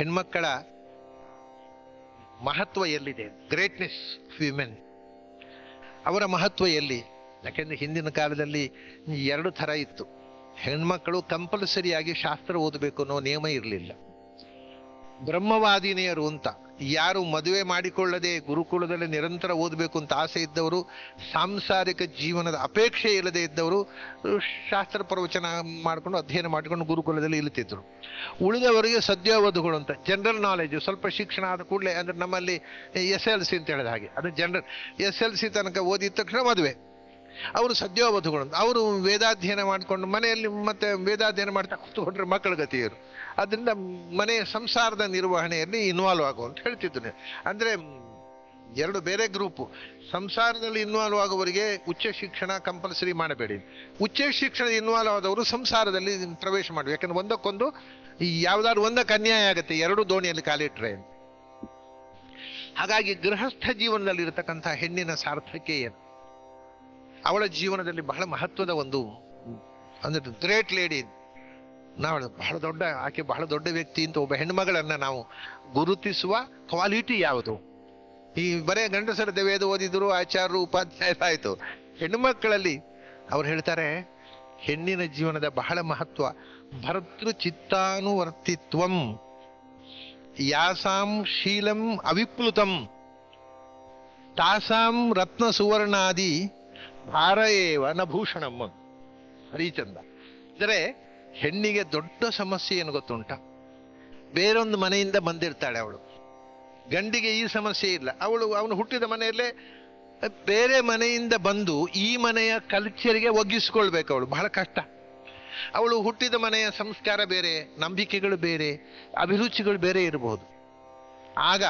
ಹೆಣ್ಮಕ್ಕಳ ಮಹತ್ವ ಎಲ್ಲಿದೆ? Greatness women ಅವರ ಮಹತ್ವ ಎಲ್ಲಿ? ಯಾಕೆಂದ್ರೆ ಹಿಂದಿನ ಕಾಲದಲ್ಲಿ ಎರಡು ಥರ ಇತ್ತು. ಹೆಣ್ಮಕ್ಕಳು ಕಂಪಲ್ಸರಿಯಾಗಿ ಶಾಸ್ತ್ರ ಓದಬೇಕು ಅನ್ನೋ ನಿಯಮ ಇರಲಿಲ್ಲ. ಬ್ರಹ್ಮವಾದಿನಿಯರು ಅಂತ ಯಾರು ಮದುವೆ ಮಾಡಿಕೊಳ್ಳದೆ ಗುರುಕುಲದಲ್ಲಿ ನಿರಂತರ ಓದಬೇಕು ಅಂತ ಆಸೆ ಇದ್ದವರು, ಸಾಂಸಾರಿಕ ಜೀವನದ ಅಪೇಕ್ಷೆ ಇಲ್ಲದೆ ಇದ್ದವರು, ಶಾಸ್ತ್ರ ಪ್ರವಚನ ಮಾಡಿಕೊಂಡು, ಅಧ್ಯಯನ ಮಾಡಿಕೊಂಡು ಗುರುಕುಲದಲ್ಲಿ ಇಲ್ತಿದ್ರು ಉಳಿದವರಿಗೆ ಸದ್ಯೋವಧುಗಳು ಅಂತ ಜನರಲ್ ನಾಲೆಜ್ ಸ್ವಲ್ಪ ಶಿಕ್ಷಣ ಆದ ಕೂಡಲೇ ಅಂದ್ರೆ ನಮ್ಮಲ್ಲಿ ಎಸ್ ಎಲ್ ಸಿ ಅಂತ ಹೇಳಿದ ಹಾಗೆ. ಅದು ಜನರಲ್ ಎಸ್ ಎಲ್ ಸಿ ತನಕ ಓದಿದ ತಕ್ಷಣ ಮದುವೆ. ಅವರು ಸದ್ಯೋವಧುಗಳು ಅವರು ವೇದಾಧ್ಯಯನ ಮಾಡಿಕೊಂಡು ಮನೆಯಲ್ಲಿ ಮತ್ತೆ ವೇದಾಧ್ಯಯನ ಮಾಡ್ತಾ ಕೂತ್ಕೊಂಡ್ರೆ ಮಕ್ಕಳ ಗತಿಯರು ಅದರಿಂದ ಮನೆಯ ಸಂಸಾರದ ನಿರ್ವಹಣೆಯಲ್ಲಿ ಇನ್ವಾಲ್ವ್ ಆಗು ಅಂತ ಹೇಳ್ತಿದ್ದೇನೆ ಅಂದ್ರೆ ಎರಡು ಬೇರೆ ಗ್ರೂಪು ಸಂಸಾರದಲ್ಲಿ ಇನ್ವಾಲ್ವ್ ಆಗುವವರಿಗೆ ಉಚ್ಚ ಶಿಕ್ಷಣ ಕಂಪಲ್ಸರಿ ಮಾಡಬೇಡಿ. ಉಚ್ಚ ಶಿಕ್ಷಣ ಇನ್ವಾಲ್ವ್ ಆದವರು ಸಂಸಾರದಲ್ಲಿ ಪ್ರವೇಶ ಮಾಡಿ ಯಾಕಂದ್ರೆ ಒಂದಕ್ಕೊಂದು ಯಾವ್ದಾದ್ರು ಒಂದಕ್ಕೆ ಅನ್ಯಾಯ ಆಗುತ್ತೆ, ಎರಡು ದೋಣಿಯಲ್ಲಿ ಕಾಲಿಟ್ರೆ ಹಾಗಾಗಿ ಗೃಹಸ್ಥ ಜೀವನದಲ್ಲಿ ಇರತಕ್ಕಂಥ ಹೆಣ್ಣಿನ ಸಾರ್ಥಕ್ಯ ಏನು? ಅವಳ ಜೀವನದಲ್ಲಿ ಬಹಳ ಮಹತ್ವದ ಒಂದು ಅಂದ್ರೆ ಗ್ರೇಟ್ ಲೇಡಿ ನಾವು ಬಹಳ ದೊಡ್ಡ, ಆಕೆ ಬಹಳ ದೊಡ್ಡ ವ್ಯಕ್ತಿ ಅಂತ ಒಬ್ಬ ಹೆಣ್ಮಗಳನ್ನ ನಾವು ಗುರುತಿಸುವ ಕ್ವಾಲಿಟಿ ಯಾವುದು? ಈ ಬರೇ ಗಂಡಸರ ದೇವೇದ ಓದಿದ್ರು ಆಚಾರ್ಯರು ಉಪಾಧ್ಯಾಯರಾಯಿತು ಆಯ್ತು. ಹೆಣ್ಮಕ್ಕಳಲ್ಲಿ ಅವ್ರು ಹೇಳ್ತಾರೆ, ಹೆಣ್ಣಿನ ಜೀವನದ ಬಹಳ ಮಹತ್ವ. ಭರತೃ ಚಿತ್ತಾನುವರ್ತಿತ್ವಂ ಯಾಸಾಂ ಶೀಲಂ ಅವಿಪ್ಲುತಂ ತಾಸಾಂ ರತ್ನ ಸುವರ್ಣಾದಿ ಭಾರ ಏವ ನ ಭೂಷಣಮ್ಮ. ಹರಿಚಂದ ಅಂದರೆ ಹೆಣ್ಣಿಗೆ ದೊಡ್ಡ ಸಮಸ್ಯೆ ಏನು ಗೊತ್ತುಂಟ? ಬೇರೊಂದು ಮನೆಯಿಂದ ಬಂದಿರ್ತಾಳೆ ಅವಳು. ಗಂಡಿಗೆ ಈ ಸಮಸ್ಯೆ ಇಲ್ಲ. ಅವಳು, ಅವನು ಹುಟ್ಟಿದ ಮನೆಯಲ್ಲೇ ಬೇರೆ ಮನೆಯಿಂದ ಬಂದು ಈ ಮನೆಯ ಕಲ್ಚರ್ಗೆ ಒಗ್ಗಿಸ್ಕೊಳ್ಬೇಕು ಅವಳು. ಬಹಳ ಕಷ್ಟ. ಅವಳು ಹುಟ್ಟಿದ ಮನೆಯ ಸಂಸ್ಕಾರ ಬೇರೆ, ನಂಬಿಕೆಗಳು ಬೇರೆ, ಅಭಿರುಚಿಗಳು ಬೇರೆ ಇರಬಹುದು ಆಗ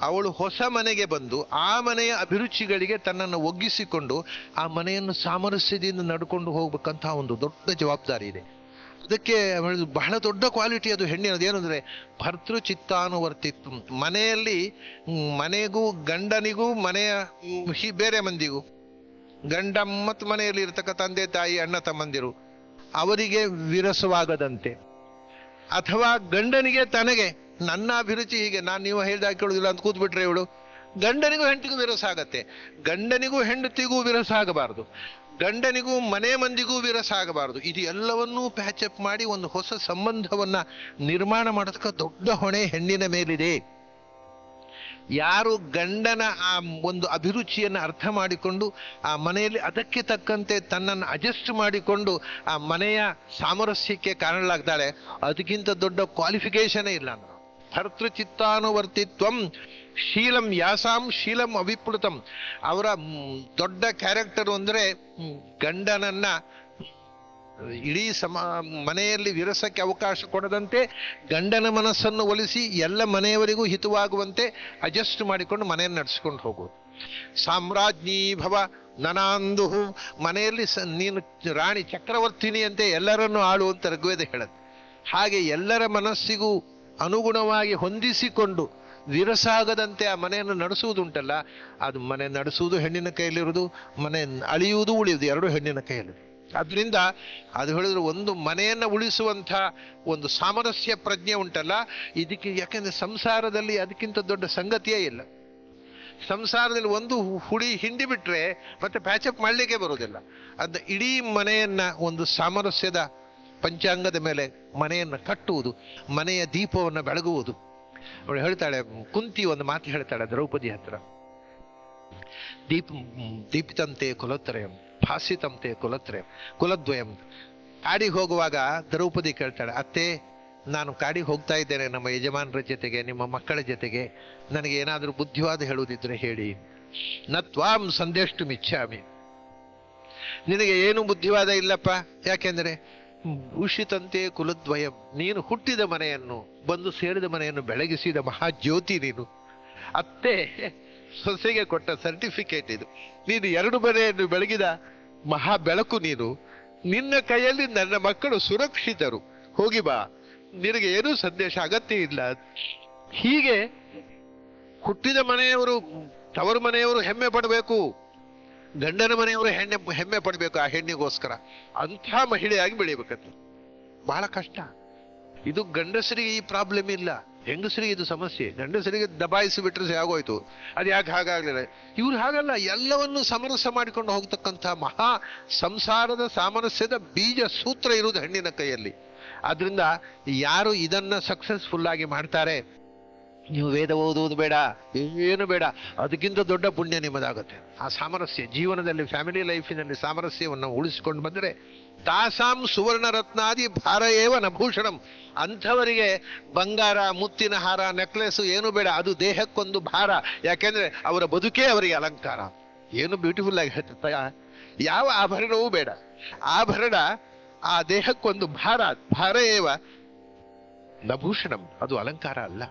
ಅವಳು ಹೊಸ ಮನೆಗೆ ಬಂದು ಆ ಮನೆಯ ಅಭಿರುಚಿಗಳಿಗೆ ತನ್ನನ್ನು ಒಗ್ಗಿಸಿಕೊಂಡು ಆ ಮನೆಯನ್ನು ಸಾಮರಸ್ಯದಿಂದ ನಡ್ಕೊಂಡು ಹೋಗ್ಬೇಕಂತ ಒಂದು ದೊಡ್ಡ ಜವಾಬ್ದಾರಿ ಇದೆ. ಅದಕ್ಕೆ ಬಹಳ ದೊಡ್ಡ ಕ್ವಾಲಿಟಿ ಅದು ಹೆಣ್ಣಿನದು ಏನಂದ್ರೆ ಭರ್ತೃ ಚಿತ್ತಾನುವರ್ತಿತ್ವ ಮನೆಯಲ್ಲಿ ಮನೆಗೂ, ಗಂಡನಿಗೂ, ಮನೆಯ ಬೇರೆ ಮಂದಿಗೂ ಗಂಡ ಮತ್ತು ಮನೆಯಲ್ಲಿ ಇರತಕ್ಕ ತಂದೆ, ತಾಯಿ, ಅಣ್ಣ, ತಮ್ಮಂದಿರು, ಅವರಿಗೆ ವಿರಸವಾಗದಂತೆ. ಅಥವಾ ಗಂಡನಿಗೆ ತನಗೆ ನನ್ನ ಅಭಿರುಚಿ ಹೀಗೆ. ನಾನು ನೀವು ಹೇಳಿದ ಕೇಳುದಿಲ್ಲ ಅಂತ ಕೂತ್ಬಿಟ್ರೆ ಇವಳು. ಗಂಡನಿಗೂ ಹೆಂಡತಿಗೂ ವಿರಸ ಆಗತ್ತೆ. ಗಂಡನಿಗೂ ಹೆಂಡತಿಗೂ ವಿರಸ ಆಗಬಾರದು. ಗಂಡನಿಗೂ ಮನೆ ಮಂದಿಗೂ ವಿರಸ ಆಗಬಾರದು. ಇದು ಎಲ್ಲವನ್ನೂ ಪ್ಯಾಚಪ್ ಮಾಡಿ ಒಂದು ಹೊಸ ಸಂಬಂಧವನ್ನ ನಿರ್ಮಾಣ ಮಾಡೋದಕ್ಕೆ ದೊಡ್ಡ ಹೊಣೆ ಹೆಣ್ಣಿನ ಮೇಲಿದೆ. ಯಾರು ಗಂಡನ ಆ ಒಂದು ಅಭಿರುಚಿಯನ್ನು ಅರ್ಥ ಮಾಡಿಕೊಂಡು ಆ ಮನೆಯಲ್ಲಿ ಅದಕ್ಕೆ ತಕ್ಕಂತೆ ತನ್ನನ್ನು ಅಡ್ಜಸ್ಟ್ ಮಾಡಿಕೊಂಡು ಆ ಮನೆಯ ಸಾಮರಸ್ಯಕ್ಕೆ ಕಾರಣಲಾಗ್ತಾಳೆ ಅದಕ್ಕಿಂತ ದೊಡ್ಡ ಕ್ವಾಲಿಫಿಕೇಶನೇ ಇಲ್ಲ. ಅಂದ್ರೆ ಭರ್ತೃ ಚಿತ್ತಾನುವರ್ತಿತ್ವಂ ಶೀಲಂ ಯಾಸಾಂ ಶೀಲಂ ಅವಿಪ್ಲುತಂ ಅವರ ದೊಡ್ಡ ಕ್ಯಾರೆಕ್ಟರ್ ಅಂದ್ರೆ ಗಂಡನನ್ನ, ಇಡೀ ಸಮ, ಮನೆಯಲ್ಲಿ ವಿರಸಕ್ಕೆ ಅವಕಾಶ ಕೊಡದಂತೆ, ಗಂಡನ ಮನಸ್ಸನ್ನು ಒಲಿಸಿ, ಎಲ್ಲ ಮನೆಯವರಿಗೂ ಹಿತವಾಗುವಂತೆ ಅಡ್ಜಸ್ಟ್ ಮಾಡಿಕೊಂಡು ಮನೆಯನ್ನು ನಡೆಸ್ಕೊಂಡು ಹೋಗುವುದು. ಸಾಮ್ರಾಜ್ಞಿ ಭವ ನನಾಂದು ಮನೆಯಲ್ಲಿ ಸ, ನೀನು ರಾಣಿ ಚಕ್ರವರ್ತಿನಿ ಅಂತೆ ಎಲ್ಲರನ್ನು ಆಳು ಅಂತ ಋಗ್ವೇದ ಹೇಳುತ್ತೆ. ಹಾಗೆ ಎಲ್ಲರ ಮನಸ್ಸಿಗೂ ಅನುಗುಣವಾಗಿ ಹೊಂದಿಸಿಕೊಂಡು ವಿರಸಾಗದಂತೆ ಆ ಮನೆಯನ್ನು ನಡೆಸುವುದುಂಟಲ್ಲ, ಅದು ಮನೆ ನಡೆಸುವುದು ಹೆಣ್ಣಿನ ಕೈಯಲ್ಲಿರುವುದು, ಮನೆ ಅಳಿಯುವುದು ಉಳಿಯುವುದು, ಎರಡು ಹೆಣ್ಣಿನ ಕೈಯಲ್ಲಿ. ಅದರಿಂದ ಅದು ಹೇಳಿದ್ರೆ ಒಂದು ಮನೆಯನ್ನು ಉಳಿಸುವಂಥ ಒಂದು ಸಾಮರಸ್ಯ ಪ್ರಜ್ಞೆ ಉಂಟಲ್ಲ, ಇದಕ್ಕೆ ಯಾಕೆಂದ್ರೆ ಸಂಸಾರದಲ್ಲಿ ಅದಕ್ಕಿಂತ ದೊಡ್ಡ ಸಂಗತಿಯೇ ಇಲ್ಲ. ಸಂಸಾರದಲ್ಲಿ ಒಂದು ಹುಡಿ ಹಿಂಡಿ ಬಿಟ್ರೆ ಮತ್ತೆ ಪ್ಯಾಚಪ್ ಮಾಡಲಿಕ್ಕೆ ಬರೋದಿಲ್ಲ ಅದ ಇಡೀ ಮನೆಯನ್ನ ಒಂದು ಸಾಮರಸ್ಯದ ಪಂಚಾಂಗದ ಮೇಲೆ ಮನೆಯನ್ನು ಕಟ್ಟುವುದು, ಮನೆಯ ದೀಪವನ್ನು ಬೆಳಗುವುದು. ಅವಳು ಹೇಳ್ತಾಳೆ, ಕುಂತಿ ಒಂದು ಮಾತು ಹೇಳ್ತಾಳೆ ದ್ರೌಪದಿ ಹತ್ರ. ದೀಪ, ದೀಪಿತಂತೆ ಕುಲತ್ರಯಂ ಭಾಸಿತಂತೆ ಕುಲತ್ರಯಂ ಕುಲದ್ವಯಂ. ಕಾಡಿಗೆ ಹೋಗುವಾಗ ದ್ರೌಪದಿ ಕೇಳ್ತಾಳೆ, ಅತ್ತೆ, ನಾನು ಕಾಡಿಗೆ ಹೋಗ್ತಾ ಇದ್ದೇನೆ ನಮ್ಮ ಯಜಮಾನರ ಜೊತೆಗೆ, ನಿಮ್ಮ ಮಕ್ಕಳ ಜೊತೆಗೆ. ನನಗೆ ಏನಾದರೂ ಬುದ್ಧಿವಾದ ಹೇಳುವುದಿದ್ರೆ ಹೇಳಿ. ನತ್ವಾಂ ಸಂದೇಷ್ಟು ಮಿಚ್ಚಾಮಿ ನಿನಗೆ ಏನು ಬುದ್ಧಿವಾದ ಇಲ್ಲಪ್ಪ? ಯಾಕೆಂದ್ರೆ ಭೂಷಿತಂತೆ ಕುಲದ್ವಯಂ, ನೀನು ಹುಟ್ಟಿದ ಮನೆಯನ್ನು, ಬಂದು ಸೇರಿದ ಮನೆಯನ್ನು ಬೆಳಗಿಸಿದ ಮಹಾಜ್ಯೋತಿ ನೀನು. ಅತ್ತೆ, ಸೊಸೆಗೆ ಕೊಟ್ಟ ಸರ್ಟಿಫಿಕೇಟ್ ಇದು. ನೀನು ಎರಡು ಮನೆಯನ್ನು ಬೆಳಗಿದ ಮಹಾ ಬೆಳಕು ನೀನು. ನಿನ್ನ ಕೈಯಲ್ಲಿ ನನ್ನ ಮಕ್ಕಳು ಸುರಕ್ಷಿತರು. ಹೋಗಿ ಬಾ. ನಿನಗೆ ಏನೂ ಸಂದೇಶ ಅಗತ್ಯ ಇಲ್ಲ. ಹೀಗೆ ಹುಟ್ಟಿದ ಮನೆಯವರು, ತವರು ಮನೆಯವರು ಹೆಮ್ಮೆ ಪಡಬೇಕು. ಗಂಡನ ಮನೆಯವರು ಹೆಣ್ಣೆ, ಹೆಮ್ಮೆ ಪಡಬೇಕು ಆ ಹೆಣ್ಣಿಗೋಸ್ಕರ. ಅಂಥ ಮಹಿಳೆಯಾಗಿ ಬೆಳಿಬೇಕಂತ ಬಹಳ ಕಷ್ಟ. ಇದು ಗಂಡಸರಿಗೆ ಈ ಪ್ರಾಬ್ಲಮ್ ಇಲ್ಲ. ಹೆಂಗಸರಿಗೆ ಇದು ಸಮಸ್ಯೆ. ಗಂಡಸರಿಗೆ ದಬಾಯಿಸಿ ಬಿಟ್ರೆ ಆಗೋಯ್ತು. ಅದು ಯಾಕೆ ಹಾಗಾಗ್ಲಿಲ್ಲ? ಇವ್ರು ಹಾಗಲ್ಲ. ಎಲ್ಲವನ್ನು ಸಮರಸ ಮಾಡಿಕೊಂಡು ಹೋಗ್ತಕ್ಕಂಥ ಮಹಾ ಸಂಸಾರದ ಸಾಮರಸ್ಯದ ಬೀಜ ಸೂತ್ರ ಇರುವುದು ಹೆಣ್ಣಿನ ಕೈಯಲ್ಲಿ. ಆದ್ರಿಂದ ಯಾರು ಇದನ್ನ ಸಕ್ಸಸ್ಫುಲ್ ಆಗಿ ಮಾಡ್ತಾರೆ? ನೀವು ವೇದ ಓದುವುದು ಬೇಡ, ಏನು ಬೇಡ. ಅದಕ್ಕಿಂತ ದೊಡ್ಡ ಪುಣ್ಯ ನಿಮ್ಮದಾಗುತ್ತೆ. ಆ ಸಾಮರಸ್ಯ, ಜೀವನದಲ್ಲಿ ಫ್ಯಾಮಿಲಿ ಲೈಫಿನಲ್ಲಿ ಸಾಮರಸ್ಯವನ್ನು ಉಳಿಸಿಕೊಂಡು ಬಂದರೆ ತಾಸಾಂ ಸುವರ್ಣ ರತ್ನಾದಿ ಭಾರ ಏವ ನಭೂಷಣಂ ಅಂಥವರಿಗೆ ಬಂಗಾರ, ಮುತ್ತಿನ ಹಾರ ನೆಕ್ಲೆಸ್ ಏನು ಬೇಡ. ಅದು ದೇಹಕ್ಕೊಂದು ಭಾರ. ಯಾಕೆಂದ್ರೆ ಅವರ ಬದುಕೇ ಅವರಿಗೆ ಅಲಂಕಾರ. ಏನು ಬ್ಯೂಟಿಫುಲ್ ಆಗಿ ಹೇಳ್ತ ಯಾವ ಆಭರಣವೂ ಬೇಡ. ಆಭರಣ ಆ ದೇಹಕ್ಕೊಂದು ಭಾರ ಭಾರ ನಭೂಷಣಂ ಅದು ಅಲಂಕಾರ ಅಲ್ಲ.